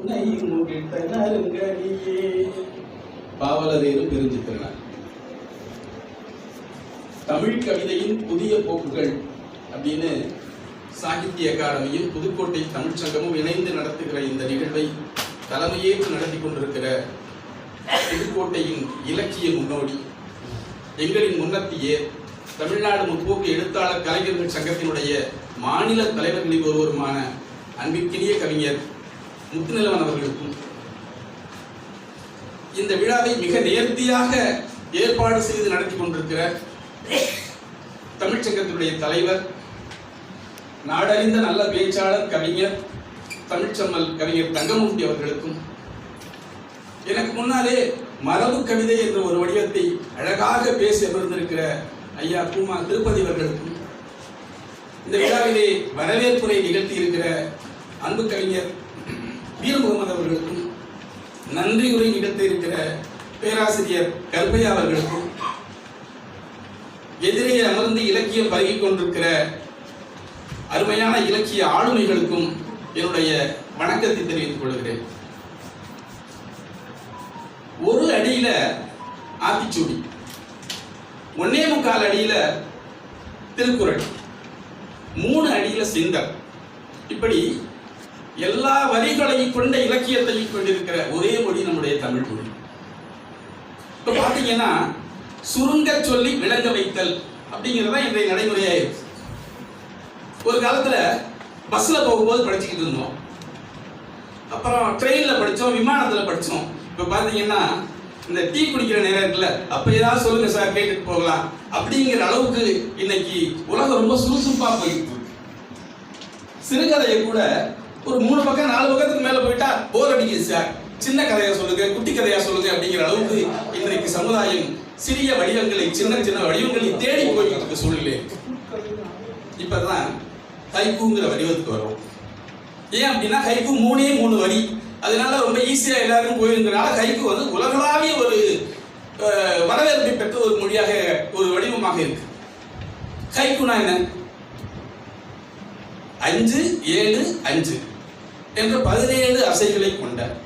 உன்னை முகிழ்த்த நறுங்கடியே பெருஞ்சித்திரனார் தமிழ் கவிதையின் புதிய போக்குகள் அப்படின்னு சாகித்ய அகாடமியும் புதுக்கோட்டை தமிழ்ச்சங்கமும் இணைந்து நடத்துகிற இந்த நிகழ்வை தலைமையேற்று நடத்தி கொண்டிருக்கிற புதுக்கோட்டையின் இலக்கிய முன்னோடி எங்களின் முன்னத்திய தமிழ்நாடு முற்போக்கு எழுத்தாளர் கலைஞர்கள் சங்கத்தினுடைய மாநில தலைவர்களில் ஒருவருமான அன்பிற்கினிய கவிஞர் முத்துநிலவன் அவர்களுக்கும் இந்த விழாவை மிக நேர்த்தியாக ஏற்பாடு செய்து நடத்தி கொண்டிருக்கிற தமிழ்ச்சங்கத்தினுடைய தலைவர் நாடறிந்த நல்ல பேச்சாளர் கவிஞர் தமிழ்ச்சம்மல் கவிஞர் தங்கமூர்த்தி அவர்களுக்கும் எனக்கு முன்னாலே மரபு கவிதை என்ற ஒரு வடிவத்தை அழகாக பேசி அமர்ந்திருக்கிற ஐயா பூமா திருப்பதி அவர்களுக்கும் இந்த விழாவிலே வரவேற்புரை நிகழ்த்தி இருக்கிற அன்பு கவிஞர் வீர் முகமது அவர்களுக்கும் நன்றி உரை இருக்கிற பேராசிரியர் கல்பையா அவர்களுக்கும் எதிரே அமர்ந்து இலக்கியம் பருகிக் கொண்டிருக்கிற அருமையான இலக்கிய ஆளுமைகளுக்கும் என்னுடைய வணக்கத்தை தெரிவித்துக் கொள்கிறேன். ஒரு அடியில ஆத்திச்சூடி ஒன்னே முக்கால் அடியில திருக்குறள் மூணு அடியில சிந்தம் இப்படி எல்லா வரிகளையும் கொண்ட இலக்கியத்தையும் கொண்டிருக்கிற ஒரே மொழி நம்முடைய தமிழ் மொழி. இப்போ பார்த்தீங்கன்னா சுருங்க சொல்லி விளங்க வைத்தல் அப்படிங்கிறது தான் இன்றைய நடைமுறையாயிருச்சு ஒரு காலத்தில் பஸ்ஸில் போகும்போது படிச்சுக்கிட்டு இருந்தோம். அப்புறம் ட்ரெயினில் படித்தோம் விமானத்தில் படித்தோம் இப்போ பார்த்தீங்கன்னா இந்த டீ குடிக்கிற நேரம் இருக்குல்ல ஏதாவது சொல்லுங்க சார் கேட்டுட்டு போகலாம் அப்படிங்கிற அளவுக்கு இன்னைக்கு உலகம் ரொம்ப சுறுசுறுப்பாக போயிட்டு இருக்கு. சிறுகதையை கூட ஒரு மூணு பக்கம் நாலு பக்கத்துக்கு மேல போயிட்டா போர் அடிக்குது சார் சின்ன கதையா சொல்லுங்க குட்டி கதையா சொல்லுங்க அப்படிங்கிற அளவுக்கு இன்றைக்கு சமுதாயம் சிறிய வடிவங்களை சின்ன சின்ன வடிவங்களை தேடி போய்கிட்டு இருக்க சூழ்நிலை. இப்பதான் ஹைக்கூங்கிற வடிவத்துக்கு வரும் ஏன் அப்படின்னா ஹைக்கூ மூணே மூணு வரி. அதனால ரொம்ப ஈஸியா எல்லாரும் போயிருந்தனால ஹைக்கூ வந்து உலகளாவிய ஒரு வரவேற்பை பெற்ற ஒரு மொழியாக ஒரு வடிவமாக இருக்கு. ஹைக்கூனா என்ன? அஞ்சு ஏழு அஞ்சு. என்ற பதினேழு அசைகளை கொண்ட.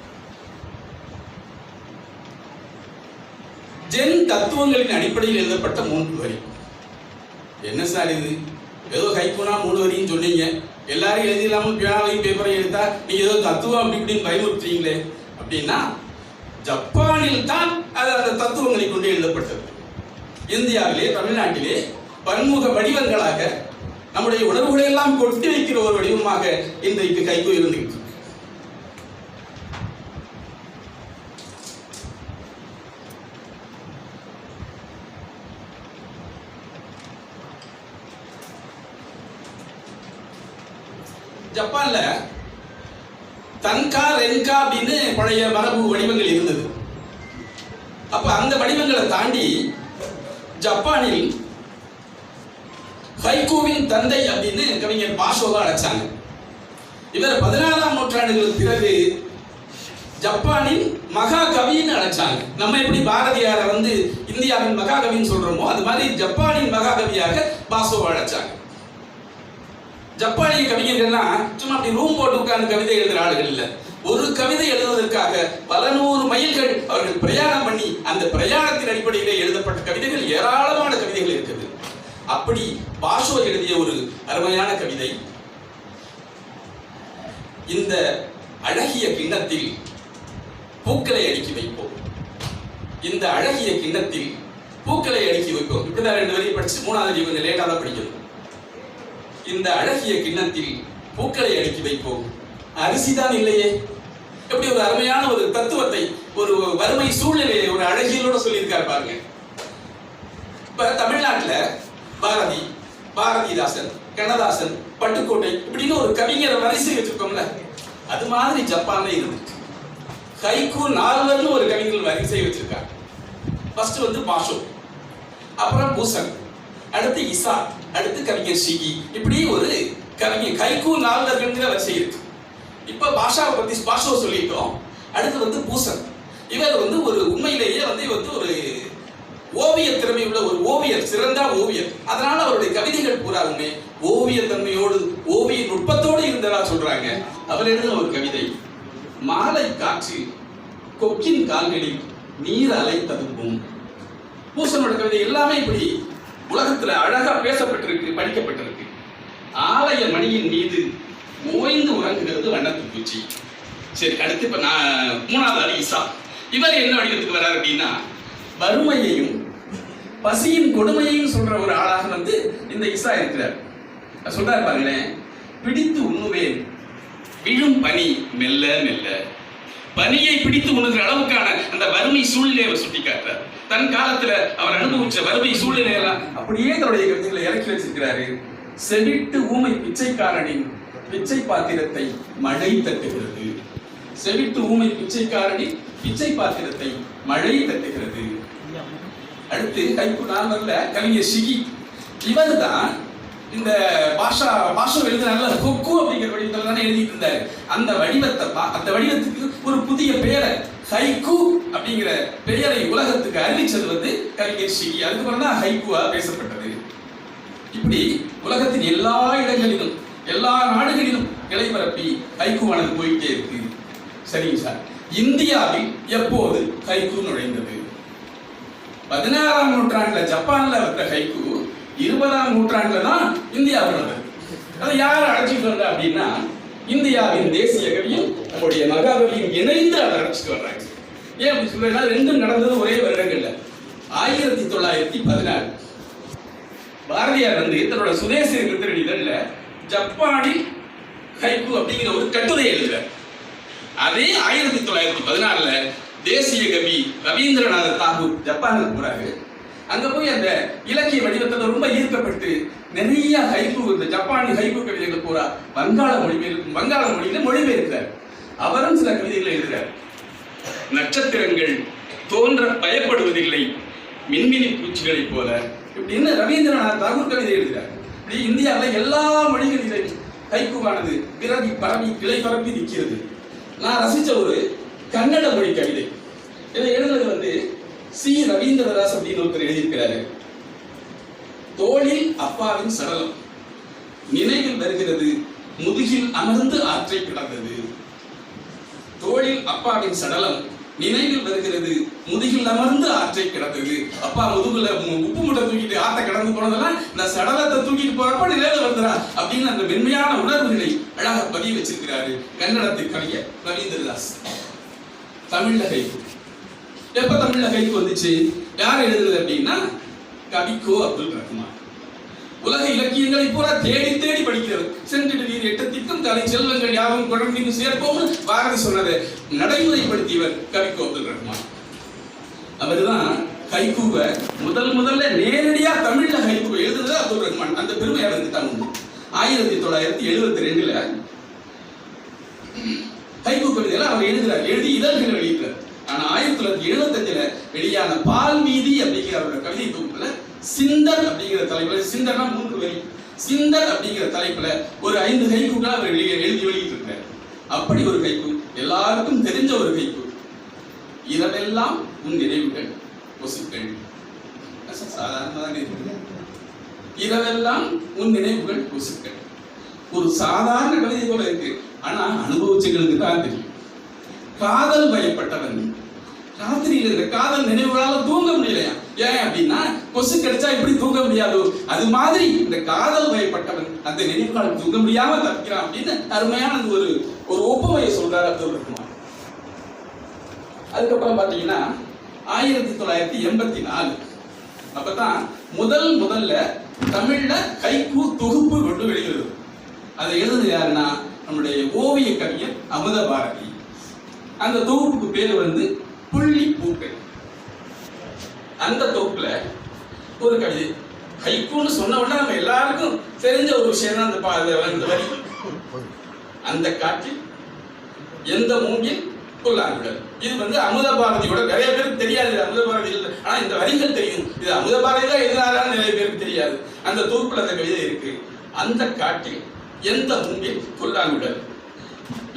ஜென் தத்துவங்களின் அடிப்படையில் எழுதப்பட்ட மூன்று வரி. என்ன சார் இது? ஏதோ ஹைக்கூனா மூணு வரின்னு சொன்னீங்க. எல்லாரும் எழுதிடலாம? பேனாவையும் பேப்பரையும் எடுத்தா நீங்க ஏதோ தத்துவம் அப்படி இப்படின்னு பயமுறுத்துறீங்களே. அப்படின்னா ஜப்பானில் தான் அது அந்த தத்துவங்களை கொண்டு எழுதப்பட்டது. இந்தியாவிலே தமிழ்நாட்டிலே பன்முக வடிவங்களாக நம்முடைய உணர்வுகளை எல்லாம் கொட்டி வைக்கிற ஒரு வடிவமாக இன்றைக்கு கைக்கு இருந்துகிட்டு ஜப்பான்ல தன்கா ரென்கா அப்படின்னு பழைய மரபு வடிவங்கள் இருந்தது. அப்ப அந்த வடிவங்களை தாண்டி ஜப்பானில் வைகோவின் தந்தை அப்படின்னு கவிஞர் பாஷோவை அழைச்சாங்க. இவர் பதினாறாம் நூற்றாண்டுகளுக்கு பிறகு ஜப்பானின் மகாகவின்னு அழைச்சாங்க. நம்ம எப்படி பாரதியாரை வந்து இந்தியாவின் மகாகவின்னு சொல்றோமோ அது மாதிரி ஜப்பானின் மகாகவியாக பாசோவை அழைச்சாங்க. ஜப்பானிய கவிஞர்கள்லாம் சும்மா அப்படி ரூம் போட்டு உட்கார்ந்து கவிதை எழுதுற ஆளுகள் இல்ல. ஒரு கவிதை எழுதுவதற்காக பல நூறு மைல்கள் அவர்கள் பிரயாணம் பண்ணி அந்த பிரயாணத்தின் அடிப்படையிலே எழுதப்பட்ட கவிதைகள் ஏராளமான கவிதைகள் இருக்குது. அப்படி பாஷோ எழுதிய ஒரு அருமையான கவிதை. இந்த அழகிய கிண்ணத்தில் பூக்களை அடுக்கி வைப்போம். இந்த அழகிய கிண்ணத்தில் பூக்களை அடுக்கி வைப்போம். இப்படிதான் ரெண்டு வரையும் படிச்சு மூணாவது கொஞ்சம் லேட்டாக தான் படிக்கணும். இந்த அழகிய கிண்ணத்தில் பூக்களை அடுக்கி வைப்போம். அரிசிதான் இல்லையே. எப்படி ஒரு அருமையான ஒரு தத்துவத்தை ஒரு வறுமை சூழ்நிலையை ஒரு அழகியலோட சொல்லியிருக்காரு பாருங்க. இப்ப தமிழ்நாட்டுல பாரதி பாரதிதாசன் கண்ணதாசன் பட்டுக்கோட்டை இப்படின்னு ஒரு கவிஞர் வரிசை வச்சிருக்கோம்ல அது மாதிரி ஜப்பான்ல இருந்துச்சு கைக்கு நால்வர்னு ஒரு கவிஞர் வரிசை வச்சிருக்காங்க. ஃபர்ஸ்ட் வந்து பாஷோ அப்புறம் பூசன் அடுத்து இசா அடுத்து கவிஞர் ஷிகி இப்படி ஒரு கவிஞர் கைக்கு நால்வர்கள்ங்கிற வரிசை இருக்கு. இப்ப பாஷாவை பத்தி பாஷோ சொல்லிட்டோம். அடுத்து வந்து பூசன் இவர் வந்து ஒரு உண்மையிலேயே வந்து இவர் வந்து ஒரு ஓவிய திறமை உள்ள ஒரு ஓவியர் சிறந்த ஓவியர். அதனால அவருடைய கவிதைகள் பூராவுமே ஓவிய தன்மையோடு ஓவிய நுட்பத்தோடு இருந்ததா சொல்றாங்க. அவர் எழுதின ஒரு கவிதை மாலை காற்று கொக்கின் கால்களில் நீர் அலை ததும்பும் பூசனோட கவிதை எல்லாமே இப்படி உலகத்துல அழகா பேசப்பட்டிருக்கு படிக்கப்பட்டிருக்கு. ஆலய மணியின் மீது ஓய்ந்து உறங்குகிறது வண்ணத்து பூச்சி. சரி அடுத்து இப்ப நான் மூணாவது அடி இவர் என்ன வடிவத்துக்கு வர்றார் அப்படின்னா வறுமையையும் பசியின் கொடுமையையும் சொல்ற ஒரு ஆளாக வந்து இந்த இசா இருக்கிறார். சொல்றாரு பாருங்களேன் பிடித்து உண்ணுவேன் விழும் பனி மெல்ல மெல்ல. பனியை பிடித்து உணர்கிற அளவுக்கான அந்த வறுமை சூழ்நிலையை அவர் சுட்டி காட்டுறார் தன் காலத்துல அவர் அனுபவிச்ச வறுமை சூழ்நிலையெல்லாம் அப்படியே தன்னுடைய கருத்துக்களை இறக்கி வச்சிருக்கிறாரு. செவிட்டு ஊமை பிச்சைக்காரனின் பிச்சை பாத்திரத்தை மழை தட்டுகிறது. செவிட்டு ஊமை பிச்சைக்காரனின் பிச்சை பாத்திரத்தை மழை தட்டுகிறது. அடுத்து கைப்பு நான் வரல கவிஞர் சிகி. இவர் தான் இந்த பாஷா பாஷா எழுதுனால கொக்கு அப்படிங்கிற வடிவத்தில் தானே எழுதிட்டு இருந்தாரு. அந்த வடிவத்தை அந்த வடிவத்துக்கு ஒரு புதிய பெயரை ஹைக்கு அப்படிங்கிற பெயரை உலகத்துக்கு அறிவிச்சது வந்து கவிஞர் சிகி. அதுக்கப்புறம் தான் ஹைக்குவா பேசப்பட்டது. இப்படி உலகத்தின் எல்லா இடங்களிலும் எல்லா நாடுகளிலும் நிலைபரப்பி ஹைக்குவானது போயிட்டே இருக்கு. சரிங்க சார். இந்தியாவில் எப்போது ஹைக்கு நுழைந்தது? பதினாறாம் நூற்றாண்டுல ஜப்பான்ல வந்த ஹைக்கு இருபதாம் நூற்றாண்டுல தான் இந்தியாவில் வந்தது அதை யார் அழைச்சிட்டு வந்தா அப்படின்னா இந்தியாவின் தேசிய கவியும் நம்முடைய மகாகவியும் இணைந்து அதை அழைச்சிட்டு வர்றாங்க. ஏன் அப்படி சொல்றேன்னா ரெண்டும் நடந்தது ஒரே வருடங்கள்ல. ஆயிரத்தி தொள்ளாயிரத்தி பதினாறு. பாரதியார் வந்து தன்னோட சுதேச மித்திரன் இதழ்ல ஜப்பானில் ஹைக்கு அப்படிங்கிற ஒரு கட்டுரை எழுதுறார். அதே ஆயிரத்தி தொள்ளாயிரத்தி பதினாறுல தேசிய கவி ரவீந்திரநாத தாகூர் ஜப்பானுக்கு போறாரு. அங்க போய் அந்த இலக்கிய வடிவத்துல ரொம்ப ஈர்க்கப்பட்டு நிறைய ஹைபு இந்த ஜப்பானி ஹைக்கு கவிதைகள் பூரா வங்காள மொழிபெயர் வங்காள மொழியில மொழிபெயர்க்கிறார் அவரும் சில கவிதைகளை எழுதுறார். நட்சத்திரங்கள் தோன்ற பயப்படுவதில்லை மின்மினி பூச்சிகளைப் போல. இப்படின்னு ரவீந்திரநாத் தாகூர் கவிதை எழுதுறார். இப்படி இந்தியாவில் எல்லா மொழிகளிலும் ஹைக்குவானது பிறவி பரவி கிளை பரப்பி நிற்கிறது. நான் ரசித்த ஒரு கன்னட மொழி கவிதை. இதை எழுதுறது வந்து சி. ரவீந்திரதாஸ் அப்படின்னு ஒருத்தர் எழுதியிருக்கிறாரு. தோளில் அப்பாவின் சடலம். நினைவில் வருகிறது முதுகில் அமர்ந்து ஆற்றை கிடந்தது தோளில் அப்பாவின் சடலம். நினைவில் வருகிறது முதுகில் அமர்ந்து ஆற்றை கிடந்தது அப்பா முதுகுல உப்பு மூட்டை தூக்கிட்டு ஆற்றை கடந்து போனதெல்லாம் இந்த சடலத்தை தூக்கிட்டு போறப்ப நிலையில வந்துடா அப்படின்னு அந்த மென்மையான உணர்வுகளை அழகாக பதிய வச்சிருக்கிறாரு கன்னடத்து கவிஞர் ரவீந்திரதாஸ். தமிழகை எப்ப தமிழ்ல கைக்கு வந்துச்சு? யார் எழுதுறது அப்படின்னா கவிக்கோ அப்துல் ரஹ்மான். உலக இலக்கியங்களை பூரா தேடி தேடி படிக்கிறது சென்றிடு நீர் எட்டத்திற்கும் தலை செல்வங்கள் யாவும் குழந்தைக்கு சேர்ப்போம் பாரதி சொன்னதை நடைமுறைப்படுத்தியவர் கவிக்கோ அப்துல் ரஹ்மான். அவர்தான் ஹைக்கூவை முதல் முதல்ல நேரடியா தமிழ்ல ஹைக்கூவை எழுதுனது அப்துல் ரஹ்மான். அந்த பெருமை அவருக்கு தான் உண்டு ஆயிரத்தி தொள்ளாயிரத்தி எழுபத்தி ரெண்டுல கைகூ கவிதைகளை அவர் எழுதுறார். எழுதி இதழ்கள் வெளியிட்டார். ஆனா ஆயிரத்தி தொள்ளாயிரத்தி எழுபத்தஞ்சுல வெளியான பால் மீதி அப்படிங்கிற அவரோட கவிதை தொகுப்புல சிந்தர் அப்படிங்கிற தலைப்புல சிந்தர்னா மூன்று வரி. சிந்தர் அப்படிங்கிற தலைப்புல ஒரு ஐந்து ஹைக்கூக்கள் அவர் வெளியே எழுதி வெளியிட்டு இருக்கார் அப்படி ஒரு கைக்கு எல்லாருக்கும் தெரிஞ்ச ஒரு கைக்கு இரவெல்லாம் உன் நினைவுகள் கொசுக்கள் சாதாரணமாக இரவெல்லாம் உன் நினைவுகள் கொசுக்கள் ஒரு சாதாரண கவிதை போல இருக்கு. ஆனா அனுபவிச்சுகளுக்கு தான் தெரியும். காதல் பயப்பட்டவன் ராத்திரியில இந்த காதல் நினைவுகளால தூங்க முடியலையா? ஏன் அப்படின்னா கொசு கிடைச்சா எப்படி தூங்க முடியாது. அது மாதிரி இந்த காதல் பயப்பட்டவன் அந்த நினைவுகளால் தூங்க முடியாம தப்பிக்கிறான் அப்படின்னு அருமையான ஒரு ஒரு ஒப்புமையை சொல்றாரு அப்துல் ரஹ்மான். அதுக்கப்புறம் பாத்தீங்கன்னா ஆயிரத்தி தொள்ளாயிரத்தி எண்பத்தி நாலு அப்பதான் முதல் முதல்ல தமிழ்ல கைக்கூ தொகுப்பு கொண்டு வெளியிடுது. அதை எழுதுது யாருன்னா நம்முடைய ஓவிய கவிஞர் அமுத பாரதி அந்த தொகுப்புக்கு பேர் வந்து புள்ளி பூக்கள். அந்த தொகுப்புல ஒரு கவிதை ஹைக்கூன்னு சொன்ன உடனே நம்ம எல்லாருக்கும் தெரிஞ்ச ஒரு விஷயம் தான் அந்த அந்த வரி அந்த காட்டில் எந்த மூங்கில் புல்லாங்குழல் இது வந்து அமுத பாரதியோட நிறைய பேருக்கு தெரியாது அமுத பாரதி ஆனா இந்த வரிகள் தெரியும். இது அமுத பாரதி தான் எழுதினாரான்னு நிறைய பேருக்கு தெரியாது. அந்த தொகுப்புல அந்த கவிதை இருக்கு. அந்த காட்டில் எந்த மூங்கில் புல்லாங்குழல்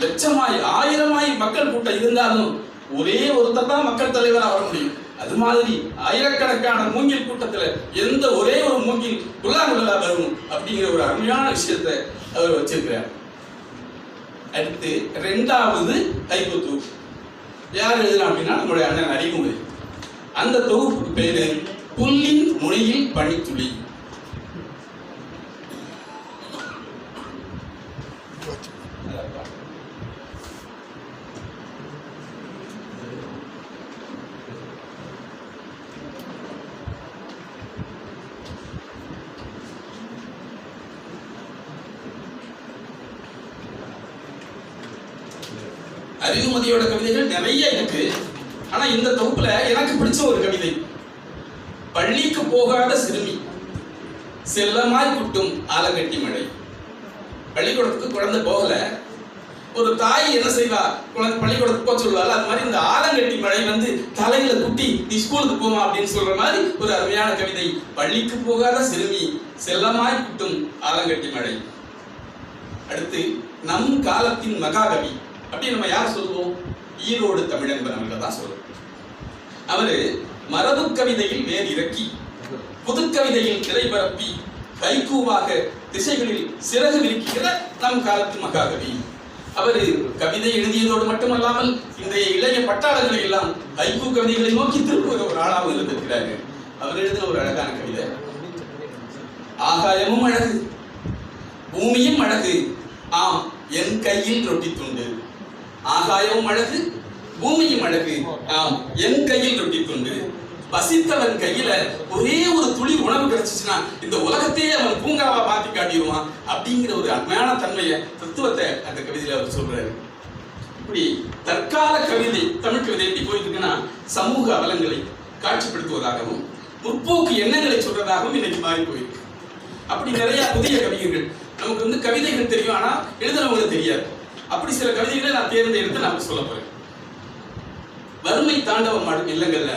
லட்சமாய் ஆயிரமாய் மக்கள் கூட்டம் இருந்தாலும் ஒரே ஒருத்தர் தான் மக்கள் தலைவராக வர முடியும். அது மாதிரி ஆயிரக்கணக்கான மூங்கில் கூட்டத்துல எந்த ஒரே ஒரு மூங்கில் புல்லாங்குழலா வரும் அப்படிங்கிற ஒரு அருமையான விஷயத்தை அவர் வச்சிருக்கிறார். அடுத்து ரெண்டாவது தைப்பு யார் எழுதுனா அப்படின்னா நம்முடைய அண்ணன் அறிமுறை அந்த தொகுப்புக்கு பேரு புல்லின் முனையில் பனித்துளி. அறிவுமதியோட கவிதைகள் நிறைய இருக்கு. ஆனா இந்த தொகுப்புல எனக்கு பிடிச்ச ஒரு கவிதை. பள்ளிக்கு போகாத சிறுமி செல்லமாய் குட்டும் ஆலங்கட்டி மழை. பள்ளிக்கூடத்துக்கு குழந்தை போகல. ஒரு தாய் என்ன செய்வா? குழந்தை பள்ளிக்கூடத்துக்கு போக சொல்லுவாள். அது மாதிரி இந்த ஆலங்கட்டி மழை வந்து தலையில குட்டி நீ ஸ்கூலுக்கு போமா அப்படின்னு சொல்ற மாதிரி ஒரு அருமையான கவிதை. பள்ளிக்கு போகாத சிறுமி செல்லமாய் குட்டும் ஆலங்கட்டி மழை. அடுத்து நம் காலத்தின் மகாகவி. அப்படி நம்ம யார் சொல்லுவோம்? ஈரோடு தமிழன்பன் அவர்கள் தான் சொல்லுவோம் அவரு மரபு கவிதையில் வேர் இறக்கி புதுக்கவிதையில் திரைபரப்பி கைகூவாக திசைகளில் சிறகு விரிக்கிற நம் காலத்து மகாகவி. அவர் கவிதை எழுதியதோடு மட்டுமல்லாமல் இன்றைய இளைய பட்டாளங்களை எல்லாம் ஹைக்கூ கவிதைகளை நோக்கி திருப்புகிற ஒரு ஆளாகவும் இருந்திருக்கிறாரு. அவர் எழுதின ஒரு அழகான கவிதை. ஆகாயமும் அழகு பூமியும் அழகு. ஆம் என் கையில் ரொட்டி துண்டு. ஆகாயமும் அழகு பூமியும் அழகு. ஆம் என் கையில் ரொட்டி துண்டு வசித்தவன் கையில ஒரே ஒரு துளி உணவு கிடைச்சிச்சுன்னா இந்த உலகத்தையே அவன் பூங்காவா மாத்தி காட்டிடுவான் அப்படிங்கிற ஒரு அருமையான தன்மையை தத்துவத்தை அந்த கவிதையில அவர் சொல்றாரு. இப்படி தற்கால கவிதை தமிழ் கவிதை எப்படி போயிட்டு இருக்குன்னா சமூக அவலங்களை காட்சிப்படுத்துவதாகவும் முற்போக்கு எண்ணங்களை சொல்றதாகவும் இன்னைக்கு மாறி போயிருக்கு அப்படி நிறைய புதிய கவிஞர்கள் நமக்கு வந்து கவிதைகள் தெரியும் ஆனா எழுதுறவங்களுக்கு தெரியாது. அப்படி சில கவிதைகளை நான் தேர்ந்தெடுத்து நான் சொல்ல போறேன். வறுமை தாண்டவம் ஆடும் இல்லங்கள்ல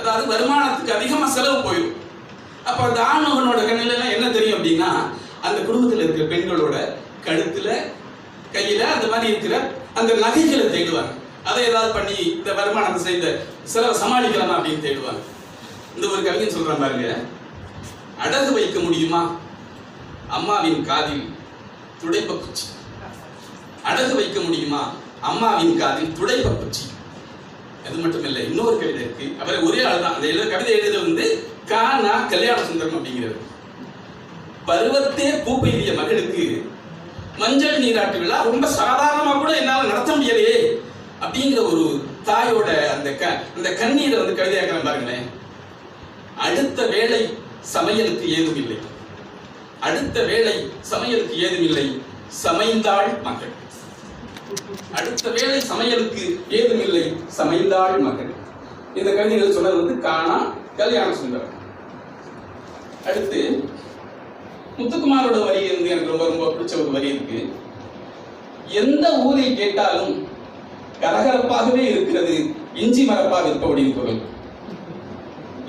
அதாவது வருமானத்துக்கு அதிகமா செலவு போயிடும் அப்ப அந்த ஆண்மகனோட கண்ணில என்ன தெரியும் அப்படின்னா அந்த குடும்பத்தில் இருக்கிற பெண்களோட கழுத்துல கையில அந்த மாதிரி இருக்கிற அந்த நகைகளை தேடுவாங்க. அதை ஏதாவது பண்ணி இந்த வருமானத்தை செய்த செலவை சமாளிக்கலாமா அப்படின்னு தேடுவாங்க. இந்த ஒரு கவிஞன் சொல்கிறேன் பாருங்க அடகு வைக்க முடியுமா? அம்மாவின் காதில் துடைப்ப குச்சி. அடகு வைக்க முடியுமா? அம்மாவின் காதில் துடைப்ப குச்சி. அது மட்டும் இல்லை இன்னொரு கவிதை இருக்கு. அவர் ஒரே ஆள் தான் அந்த எழுத கவிதை எழுத வந்து கானா கல்யாண சுந்தரம் அப்படிங்கிறது பருவத்தே பூ பெய்திய மகளுக்கு மஞ்சள் நீராட்டு விழா ரொம்ப சாதாரணமா கூட என்னால் நடத்த முடியலையே அப்படிங்கிற ஒரு தாயோட அந்த க அந்த கண்ணீரை வந்து கவிதையாக்கலாம் பாருங்களேன். அடுத்த வேலை சமையலுக்கு ஏதும் இல்லை. அடுத்த வேலை சமையலுக்கு ஏதும் இல்லை. சமைந்தாள் மகள். அடுத்த வேளை சமையலுக்கு ஏதும் இல்லை சமைந்தாள் மகள் இந்த கவிதைகள் சொன்னது வந்து காணா கல்யாண சுந்தரம். அடுத்து முத்துக்குமாரோட வரி வந்து எனக்கு ரொம்ப ரொம்ப பிடிச்ச ஒரு வரி இருக்கு. எந்த ஊரில் கேட்டாலும் கரகரப்பாகவே இருக்கிறது இஞ்சி மரப்பா விற்பபடியின் குரல்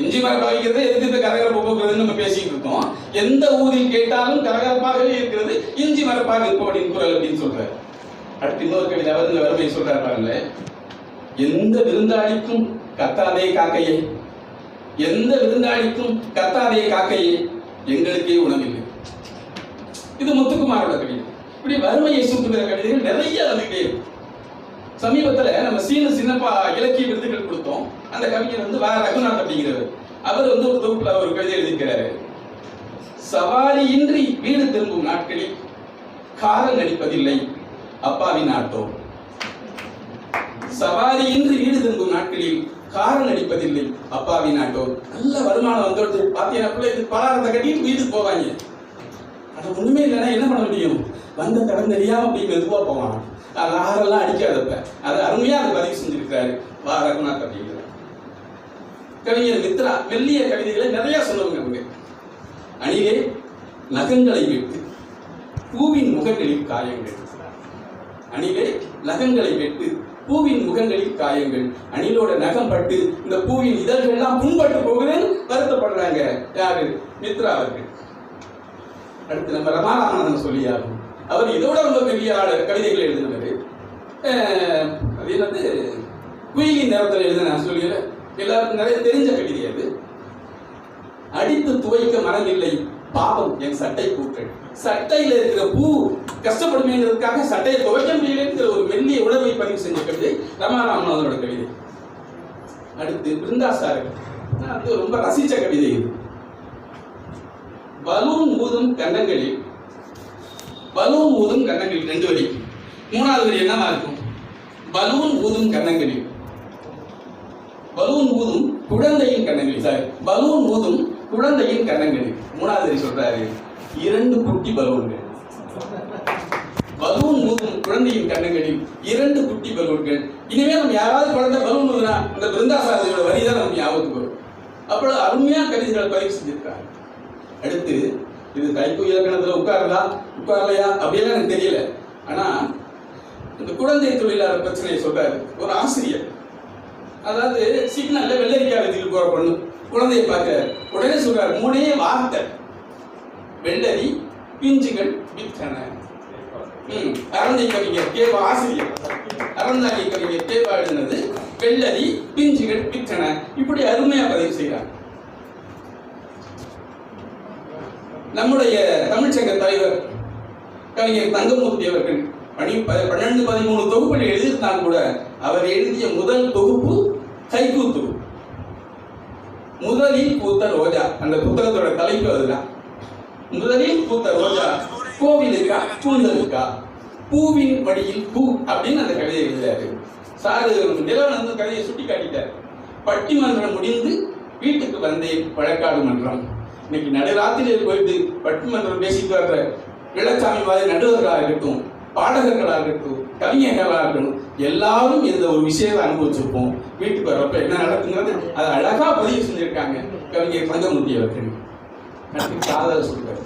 இஞ்சி மரப்பா வைக்கிறது எதுக்கு இந்த கரகரப்பு போக்குறதுன்னு நம்ம பேசிட்டு இருக்கோம். எந்த ஊரில் கேட்டாலும் கரகரப்பாகவே இருக்கிறது இஞ்சி மரப்பா விற்பபடியின் குரல் அப்படின்னு சொல்றாரு. அடுத்து இன்னொரு கவிதை அவர் இந்த வறுமையை பாருங்களேன் எந்த விருந்தாளிக்கும் கத்தாதே காக்கையே. எந்த விருந்தாளிக்கும் கத்தாதே காக்கையே. எங்களுக்கே உணவில்லை. இது முத்துக்குமாரோட கவிதை. இப்படி வறுமையை சூட்டுகிற கவிதைகள் நிறைய வந்துகிட்டே இருக்கும் சமீபத்துல நம்ம சீன சின்னப்பா இலக்கிய விருதுகள் கொடுத்தோம். அந்த கவிஞர் வந்து வா. ரகுநாத் அப்படிங்கிறவர். அவர் வந்து ஒரு தொகுப்பில் ஒரு கவிதை எழுதியிருக்கிறாரு. சவாரியின்றி வீடு திரும்பும் நாட்களில் காலம் நடிப்பதில்லை. அப்பாவின் ஆட்டோ. சவாரியின்றி வீடு திரும்பும் நாட்களில் காரன் அடிப்பதில்லை. அப்பாவின் ஆட்டோ. நல்ல வருமானம் வந்தோடு பார்த்தீங்கன்னா இது பலாரத்தை கட்டிட்டு வீட்டுக்கு போவாங்க. அது ஒண்ணுமே இல்லைன்னா என்ன பண்ண முடியும்? வந்த கடன் தெரியாம அப்படி மெதுவா போவான் அது ஆறெல்லாம் அடிக்காதப்ப. அது அருமையா அதை பதிவு செஞ்சிருக்கிறாரு. வா ரகுநாத் அப்படிங்கிற. கவிஞர் மித்ரா மெல்லிய கவிதைகளை நிறைய சொல்லுவாங்க அவங்க அணிலே நகங்களை விட்டு பூவின் முகங்களில் காயங்கள். அணிலே நகங்களை வெட்டு பூவின் முகங்களில் காயங்கள். அணிலோட நகம் பட்டு இந்த பூவின் இதழ்கள் எல்லாம் புண்பட்டு போகுதுன்னு வருத்தப்படுறாங்க. யாரு? மித்ரா அவர்கள். அடுத்து நம்ம ரமாராமன் சொல்லியாகும். அவர் இதோட ரொம்ப பெரிய ஆளு. கவிதைகள் எழுதினவர். அது என்னது? குயிலின் நேரத்தில் எழுதின சொல்லியில. எல்லாருக்கும் நிறைய தெரிஞ்ச கவிதை அது. அடித்து துவைக்க மனம் இல்லை பாவம் என் சட்டை பூக்கள் சட்டையில் இருக்கிற பூ கஷ்டப்படுமேங்கிறதுக்காக சட்டையை துவைக்க முடியலங்கிற ஒரு மெல்லிய உணர்வை பதிவு செஞ்ச கவிதை ரமாராமநாதனோட கவிதை. அடுத்து பிருந்தாசார நான் வந்து ரொம்ப ரசிச்ச கவிதை இது. பலூன் ஊதும் கன்னங்களில் பலூன் ஊதும் கன்னங்களில் ரெண்டு வரி. மூணாவது வரி என்னவா இருக்கும்? பலூன் ஊதும் கன்னங்களில். பலூன் ஊதும் குழந்தையின் கன்னங்களில். சாரி பலூன் ஊதும் குழந்தையின் கன்னங்களில். மூணாவது வரி சொல்றாரு. இரண்டு குட்டி பலூன்கள். பலூன் ஊதும் குழந்தையின் கண்ணுகளில் இரண்டு குட்டி பலூன்கள். இனிமே நம்ம யாராவது குழந்தை பலூன் ஊதுனா இந்த பிருந்தாசாரதியோட வரி தான் நமக்கு ஞாபகத்துக்கு வரும். அப்பொழுது அருமையாக கவிதைகளை பதிவு செஞ்சிருக்காங்க அடுத்து இது தைப்பு இலக்கணத்தில் உட்காருதா உட்காரலையா? அப்படியெல்லாம் எனக்கு தெரியல. ஆனால் இந்த குழந்தை தொழிலாளர் பிரச்சனையை சொல்றாரு. ஒரு ஆசிரியர். அதாவது சிக்னல்ல வெள்ளரிக்காய் வச்சுட்டு போற பொண்ணு. குழந்தையை பார்க்க உடனே சொல்றாரு மூணே வார்த்தை. வெள்ளரி பிஞ்சுகள் விற்றன ம், அறந்தை கவிஞர் கே ஆசிரியர் அறந்தாங்கி கவிஞர் கே எழுதினது வெள்ளரி பிஞ்சுகள் வித்தன இப்படி அருமையா பதிவு செய்கிறார். நம்முடைய தமிழ்ச்சங்க தலைவர் கவிஞர் தங்கமூர்த்தி அவர்கள் பனி பன்னெண்டு பதிமூணு தொகுப்புகள் எழுதியிருந்தால் கூட அவர் எழுதிய முதல் தொகுப்பு கைகூத்து முதலில் பூத்த ரோஜா. அந்த புத்தகத்தோட தலைப்பு அதுதான். முதலில் பூத்த ரோஜா. கோவில் இருக்கா? கூந்தல் இருக்கா? பூவின் வழியில் பூ அப்படின்னு அந்த கவிதை எழுதியாரு சாரு நிலவன் வந்து கதையை சுட்டி காட்டிட்டார் பட்டிமன்றம் முடிந்து வீட்டுக்கு வந்தேன் வழக்காடு மன்றம். இன்னைக்கு நடுராத்திரியில் போயிட்டு பட்டிமன்றம் பேசிட்டு வர்ற இளச்சாமி மாதிரி நடுவர்களாக இருக்கட்டும் பாடகர்களாக இருக்கட்டும் கவிஞர்களாக இருக்கட்டும் எல்லாரும் இந்த ஒரு விஷயத்தை அனுபவிச்சிருப்போம். வீட்டுக்கு வர்றப்ப என்ன நடக்குங்கிறது அதை அழகா பதிவு செஞ்சிருக்காங்க கவிஞர் தங்கமூர்த்தி அவர்கள். காதல் சொல்றாரு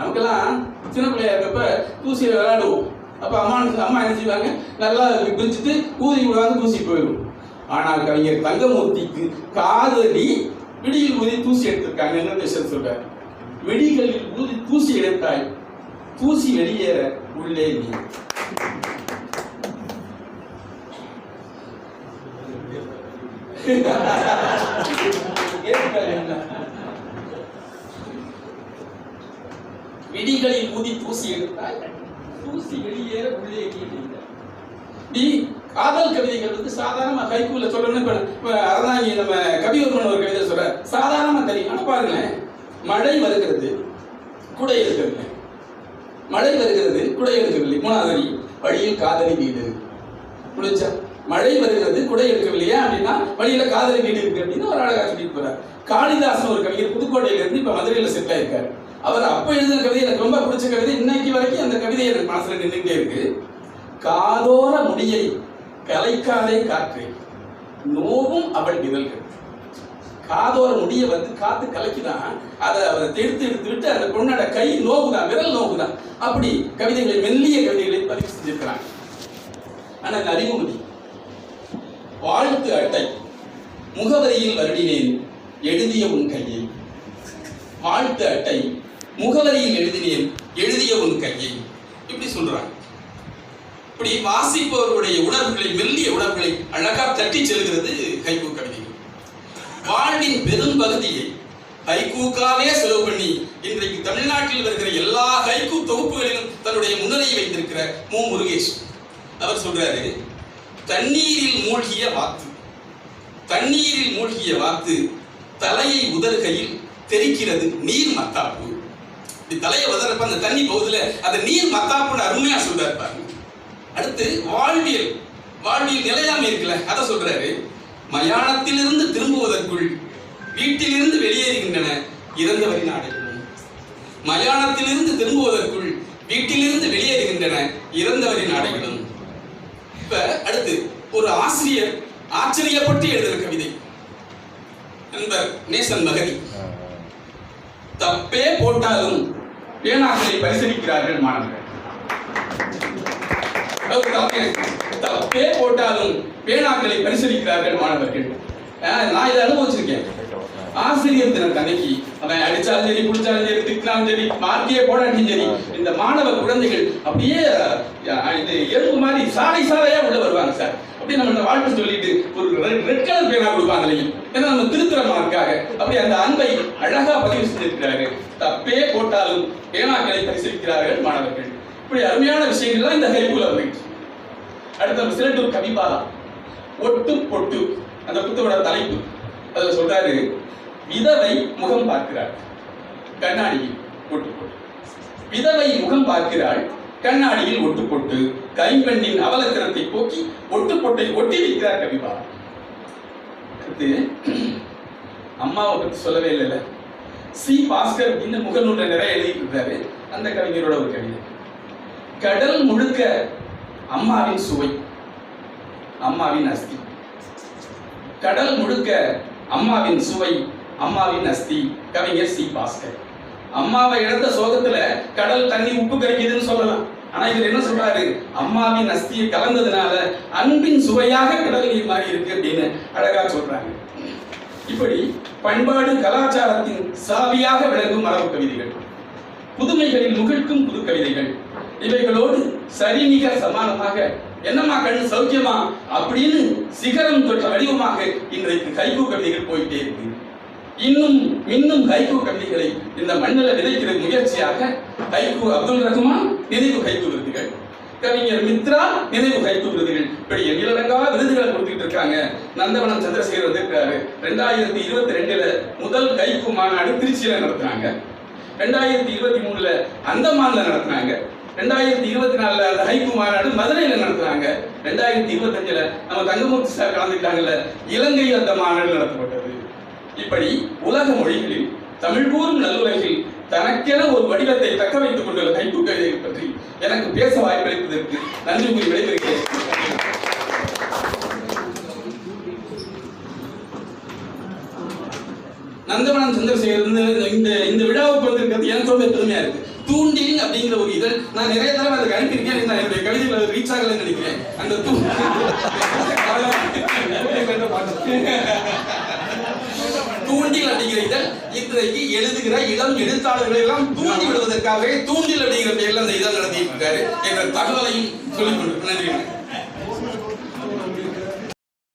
நமக்கெல்லாம் சின்ன பிள்ளையா இருக்கப்ப தூசியில விளையாடுவோம். அப்ப அம்மா அம்மா என்ன செய்வாங்க? நல்லா பிரிச்சுட்டு ஊதி விடாது தூசி போயிடும். ஆனால் கவிஞர் தங்கமூர்த்திக்கு காதலி விடியில் ஊதி தூசி எடுத்திருக்காங்கன்னு விஷயம் சொல்றாரு வெடிகளில் ஊதி தூசி எடுத்தாய். தூசி வெளியேற உள்ளே நீ. விடிகளில் ஊதி தூசி எடுத்தாய் தூசி வெளியேற உள்ளே நீ காதல் கவிதைகள் வந்து சாதாரணமா கைக்குள்ள சொல்லணும்னு இப்ப அறந்தாங்கி நம்ம கவிவர்மன் ஒரு கவிதை சொல்ற சாதாரணமா தெரியும். ஆனா பாருங்களேன் மழை வருகிறது குடை எடுக்கவில்லை. மழை வருகிறது குடை எடுக்கவில்லை. மூணாவது வழியில் காதலி வீடு. முடிச்சா மழை வருகிறது குடை எடுக்கவில்லையா அப்படின்னா வழியில காதலி வீடு இருக்கு அப்படின்னு ஒரு அழகா சொல்லிட்டு போறார். காளிதாசன் ஒரு கவிஞர் புதுக்கோட்டையில இருந்து இப்ப மதுரையில செட்டில் ஆயிருக்காரு. அவர் அப்ப எழுதின கவிதை எனக்கு ரொம்ப பிடிச்ச கவிதை. இன்னைக்கு வரைக்கும் அந்த கவிதை எனக்கு மனசுல நின்றுட்டே இருக்கு. காதோர முடியை கலைக்காதே காற்று. நோவும் அவள் இதழ்கள் காதோர முடிய வந்து காத்து கலைக்குதான் அதை அவர் எடுத்து எடுத்து விட்டு அந்த பொண்ணோட கை நோவுதான் விரல் நோவுதான் அப்படி கவிதைகளை மெல்லிய கவிதைகளை பதிவு செஞ்சிருக்கிறாங்க. ஆனா இந்த அறிமுகதி வாழ்த்து அட்டை முகவரியில் வருடினேன் எழுதிய உன் கையை. வாழ்த்து அட்டை முகவரியில் எழுதினேன் எழுதிய உன் கையை. இப்படி சொல்றாங்க இப்படி வாசிப்பவர்களுடைய உணர்வுகளை மெல்லிய உணர்வுகளை அழகா தட்டி செல்கிறது கைகூ கவிதைகள். வாழ்வின் பெரும் பகுதியை ஹைக்கூக்காவே செலவு பண்ணி இன்றைக்கு தமிழ்நாட்டில் வருகிற எல்லா ஹைக்கூ தொகுப்புகளிலும் தன்னுடைய முன்னுரையை வைத்திருக்கிற மு. முருகேஷ் அவர் சொல்றாரு தண்ணீரில் மூழ்கிய வாத்து தண்ணீரில் மூழ்கிய வாத்து தலையை உதறுகையில் தெரிக்கிறது நீர் மத்தாப்பு. இப்படி தலையை உதறப்ப அந்த தண்ணி போகுதுல அந்த நீர் மத்தாப்புன்னு அருமையா சொல்றாரு பாருங்க. அடுத்து வாழ்வியல். வாழ்வியல் நிலையாமை இருக்குல்ல அதை சொல்றாரு. மயானத்திலிருந்து திரும்புவதற்குள் வீட்டிலிருந்து வெளியேறுகின்றன இறந்தவரின் ஆடைகளும் மயானத்திலிருந்து திரும்புவதற்குள் வீட்டிலிருந்து வெளியேறுகின்றன இறந்தவரின் ஆடைகளும் இப்ப அடுத்து ஒரு ஆசிரியர் ஆச்சரியப்பட்டு எழுதுற கவிதை. நண்பர் நேசன் மகதி. தப்பே போட்டாலும் பேனாக்களை பரிசீலிக்கிறார்கள் மாணவர்கள்? அதாவது தப்பே- போட்டாலும் பேனாக்களை பரிசீலிக்கிறார்கள் மாணவர்கள்? ஆஹ், நான் இதை அனுபவிச்சிருக்கேன். ஆசிரியர் தின அன்னைக்கு அவன் அடிச்சாலும் சரி பிடிச்சாலும் சரி திட்டினாலும் சரி மார்க்கே போடாட்டியும் சரி இந்த மாணவ குழந்தைகள் அப்படியே இது எறும்பு மாதிரி சாலை சாலையா உள்ள வருவாங்க சார். அப்படி நம்ம வாழ்க்கை சொல்லிட்டு ஒரு ரெட் கலர் பேனா கொடுப்பாங்க இல்லையா? ஏன்னா நம்ம திருத்துற மார்க்காக அப்படி அந்த அன்பை அழகா பதிவு செஞ்சிருக்கிறாரு தப்பே போட்டாலும் பேனாக்களை பரிசீலிக்கிறார்கள் மாணவர்கள். இப்படி அருமையான விஷயங்கள்லாம் இந்த ஹைக்கூல இருந்துச்சு அடுத்த சிலட்டூர் கவிபாலா ஒட்டு பொட்டு அந்த புத்தகோட தலைப்பு. அதுல சொல்றாரு விதவை முகம் பார்க்கிறார் கண்ணாடி ஒட்டு பொட்டு. விதவை முகம் பார்க்கிறாள் கண்ணாடியில் ஒட்டுப்பொட்டு கைம்பெண்ணின் அவலக்கணத்தை போக்கி ஒட்டுப்பொட்டை ஒட்டி வைக்கிறார் கவிபா அடுத்து அம்மாவை பத்தி சொல்லவே இல்லைல்ல. சி பாஸ்கர் இந்த முகநூல நிறைய எழுதிட்டு அந்த கவிஞரோட ஒரு கவிதை. கடல் முழுக்க அம்மாவின் சுவை அம்மாவின் அஸ்தி. கடல் முழுக்க அம்மாவின் சுவை அம்மாவின் அஸ்தி கவிஞர் சி பாஸ்கர். அம்மாவை இழந்த சோகத்துல கடல் தண்ணி உப்பு கரிக்குதுன்னு சொல்லலாம். ஆனா இதுல என்ன சொல்றாரு? அம்மாவின் அஸ்தியை கலந்ததுனால அன்பின் சுவையாக கடல் நீர் மாறி இருக்கு அப்படின்னு அழகா சொல்றாங்க. இப்படி பண்பாடு கலாச்சாரத்தின் சாவியாக விளங்கும் மரபு கவிதைகள். புதுமைகளில் முகிழ்க்கும் புது கவிதைகள். இவைகளோடு சரிநிக சமானமாக என்னம்மா கண்ணு சௌக்கியமா? அப்படின்னு சிகரம் தொற்ற வடிவமாக இன்றைக்கு கைகூ கவிதைகள் போயிட்டே இருக்கு. இன்னும் இன்னும் ஹைகு கவிதைகளை இந்த மண்ணில் விதைக்கிற முயற்சியாக ஹைகு அப்துல் ரஹ்மான் நினைவு ஹைகு விருதுகள். கவிஞர் மித்ரா நினைவு ஹைகு விருதுகள். இப்படி எண்ணிலடங்கா விருதுகளை கொடுத்துட்டு இருக்காங்க. நந்தவனம் சந்திரசேகர் வந்திருக்காரு ரெண்டாயிரத்தி இருபத்தி ரெண்டுல முதல் கைக்கூ மாநாடு திருச்சியில நடத்துனாங்க. ரெண்டாயிரத்தி இருபத்தி மூணுல அந்தமான்ல நடத்துனாங்க. ரெண்டாயிரத்தி இருபத்தி நாலுல அந்த ஹைக்கூ மாநாடு மதுரையில நடத்துனாங்க. ரெண்டாயிரத்தி இருபத்தஞ்சுல நம்ம தங்கமூர்த்தி சார் கலந்துக்கிட்டாங்கல்ல. இலங்கை அந்த மாநாடு நடத்தப்பட்டது. இப்படி உலக மொழிகளில் தமிழ் கூறும் நல்லுலகில் தனக்கென ஒரு வடிவத்தை தக்க வைத்துக் கொண்டுள்ள கைப்பு கவிதைகள் பற்றி எனக்கு பேச வாய்ப்பளிப்பதற்கு நன்றி கூறி விடைபெறுகிறேன். நந்தவனம் சந்திரசேகர் இந்த இந்த விழாவுக்கு வந்திருக்கிறது எனக்கு ரொம்ப பெருமையா இருக்கு. தூண்டில் அப்படிங்கிற ஒரு இதழ். நான் நிறைய தடவை அதுக்கு அனுப்பியிருக்கேன். நான் என்னுடைய கவிதைகள் ரீச் ஆகலன்னு நினைக்கிறேன். அந்த தூண்டில் தூண்டில் இதழ் இன்றைக்கு எழுதுகிற இளம் எழுத்தாளர்களை எல்லாம் தூண்டி விடுவதற்காகவே தூண்டில் அடிக்கிற பெயர்ல அந்த இதழ் நடத்திட்டு இருக்காரு என்ற தகவலையும் சொல்லிக் கொண்டு நன்றி.